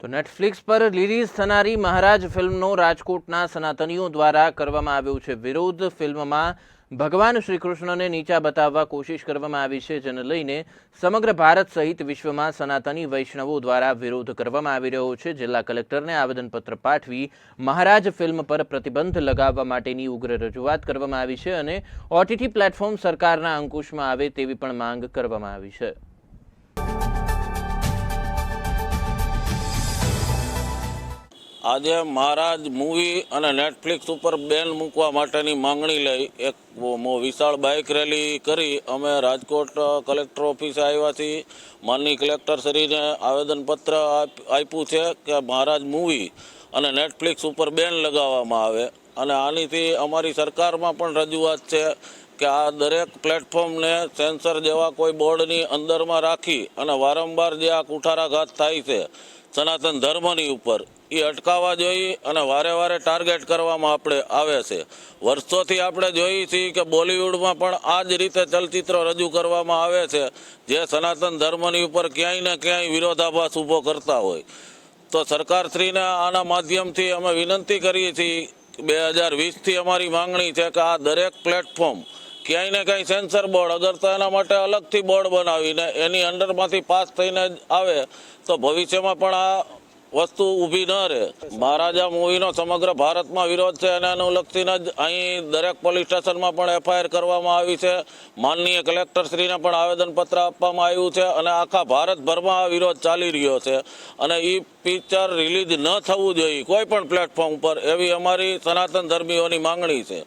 તો નેટફ્લિક્સ પર રિલીઝ થનારી મહારાજ ફિલ્મનો રાજકોટના સનાતનીઓ દ્વારા કરવામાં આવ્યો છે વિરોધ. ફિલ્મમાં ભગવાન શ્રી કૃષ્ણને નીચા બતાવવા કોશિશ કરવામાં આવી છે, જેને લઈને સમગ્ર ભારત સહિત વિશ્વમાં સનાતની વૈષ્ણવો દ્વારા વિરોધ કરવામાં આવી રહ્યો છે. જિલ્લા કલેક્ટરને આવેદનપત્ર પાઠવી મહારાજ ફિલ્મ પર પ્રતિબંધ લગાવવા માટેની ઉગ્ર રજૂઆત કરવામાં આવી છે અને ઓટીટી પ્લેટફોર્મ સરકારના અંકુશમાં આવે તેવી પણ માંગ કરવામાં આવી છે. આજે મહારાજ મૂવી અને નેટફ્લિક્સ ઉપર બેન મૂકવા માટેની માંગણી લઈ. એક વિશાળ બાઇક રેલી કરી અમે રાજકોટ કલેક્ટર ઓફિસે આવ્યા છીએ. માનની કલેક્ટર શ્રીને આવેદનપત્ર આપ- આપ્યું છે કે મહારાજ મૂવી અને નેટફ્લિક્સ ઉપર બેન લગાવવામાં આવે. અને આનીથી અમારી સરકારમાં પણ રજૂઆત છે કે આ દરેક પ્લેટફોર્મને સેન્સર જેવા કોઈ બોર્ડની અંદરમાં રાખી અને વારંવાર જે આ કુઠારાઘાત થાય છે સનાતન ધર્મની ઉપર. એ અટકાવવા જોઈએ અને વારે વારે ટાર્ગેટ કરવામાં આપણે આવે છે. વર્ષોથી આપણે જોઈએ છીએ કે બોલિવૂડમાં પણ આ જ રીતે ચલચિત્રો રજૂ કરવામાં આવે છે, જે સનાતન ધર્મની ઉપર ક્યાંય ને ક્યાંય વિરોધાભાસ ઊભો કરતા હોય. તો સરકારશ્રીને આના માધ્યમથી અમે વિનંતી કરીએ છીએ બે હજાર વીસથી અમારી માંગણી છે કે આ દરેક પ્લેટફોર્મ ક્યાંય ને ક્યાંય સેન્સર બોર્ડ અગર તો એના માટે અલગથી બોર્ડ બનાવીને એની અંડરમાંથી પાસ થઈને આવે તો ભવિષ્યમાં પણ આ વસ્તુ ઊભી ન રહે. મહારાજા મૂવીનો સમગ્ર ભારતમાં વિરોધ છે અને અનુલક્ષીને જ અહીં દરેક પોલીસ સ્ટેશનમાં પણ એફઆઈઆર કરવામાં આવી છે. માનનીય કલેક્ટરશ્રીને પણ આવેદનપત્ર આપવામાં આવ્યું છે અને આખા ભારતભરમાં આ વિરોધ ચાલી રહ્યો છે અને એ પિક્ચર રિલીઝ ન થવું જોઈએ. કોઈ પણ પ્લેટફોર્મ ઉપર એવી અમારી સનાતન ધર્મીઓની માંગણી છે.